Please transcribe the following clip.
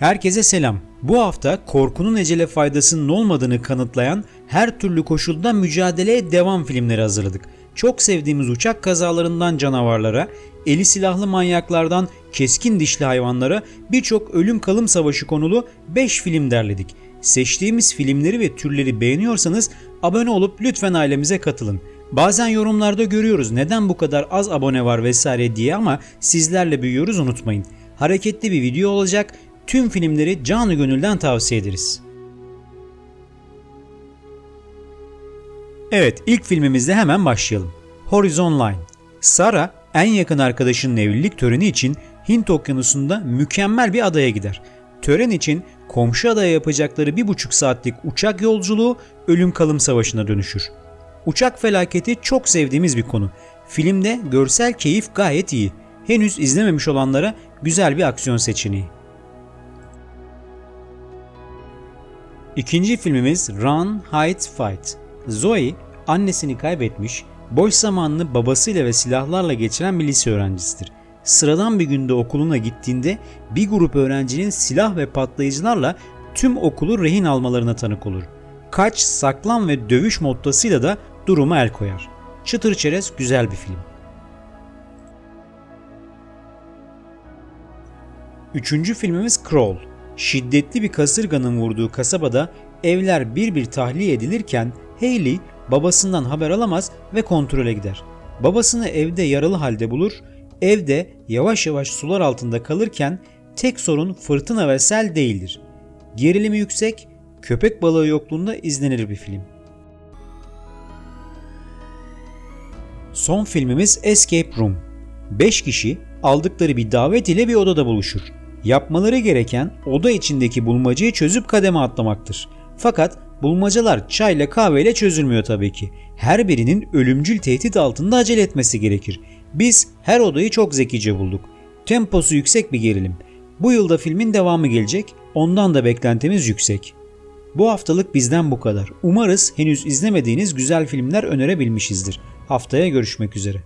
Herkese selam. Bu hafta korkunun ecele faydasının olmadığını kanıtlayan her türlü koşulda mücadeleye devam filmleri hazırladık. Çok sevdiğimiz uçak kazalarından canavarlara, eli silahlı manyaklardan keskin dişli hayvanlara birçok ölüm kalım savaşı konulu 5 film derledik. Seçtiğimiz filmleri ve türleri beğeniyorsanız abone olup lütfen ailemize katılın. Bazen yorumlarda görüyoruz neden bu kadar az abone var vesaire diye ama sizlerle büyüyoruz unutmayın. Hareketli bir video olacak. Tüm filmleri canı gönülden tavsiye ederiz. Evet, ilk filmimizde hemen başlayalım. Horizon Line. Sara, en yakın arkadaşının evlilik töreni için Hint okyanusunda mükemmel bir adaya gider. Tören için komşu adaya yapacakları bir buçuk saatlik uçak yolculuğu ölüm kalım savaşına dönüşür. Uçak felaketi çok sevdiğimiz bir konu. Filmde görsel keyif gayet iyi. Henüz izlememiş olanlara güzel bir aksiyon seçeneği. İkinci filmimiz Run, Hide, Fight. Zoe, annesini kaybetmiş, boş zamanını babasıyla ve silahlarla geçiren bir lise öğrencisidir. Sıradan bir günde okuluna gittiğinde bir grup öğrencinin silah ve patlayıcılarla tüm okulu rehin almalarına tanık olur. Kaç, saklan ve dövüş mottasıyla da duruma el koyar. Çıtır çerez güzel bir film. Üçüncü filmimiz Crawl. Şiddetli bir kasırganın vurduğu kasabada evler bir bir tahliye edilirken Hayley babasından haber alamaz ve kontrole gider. Babasını evde yaralı halde bulur, evde yavaş yavaş sular altında kalırken tek sorun fırtına ve sel değildir. Gerilimi yüksek, köpek balığı yokluğunda izlenir bir film. Son filmimiz Escape Room. 5 kişi aldıkları bir davet ile bir odada buluşur. Yapmaları gereken oda içindeki bulmacayı çözüp kademe atlamaktır. Fakat bulmacalar çayla kahveyle çözülmüyor tabii ki. Her birinin ölümcül tehdit altında acele etmesi gerekir. Biz her odayı çok zekice bulduk. Temposu yüksek bir gerilim. Bu yılda filmin devamı gelecek. Ondan da beklentimiz yüksek. Bu haftalık bizden bu kadar. Umarız henüz izlemediğiniz güzel filmler önerebilmişizdir. Haftaya görüşmek üzere.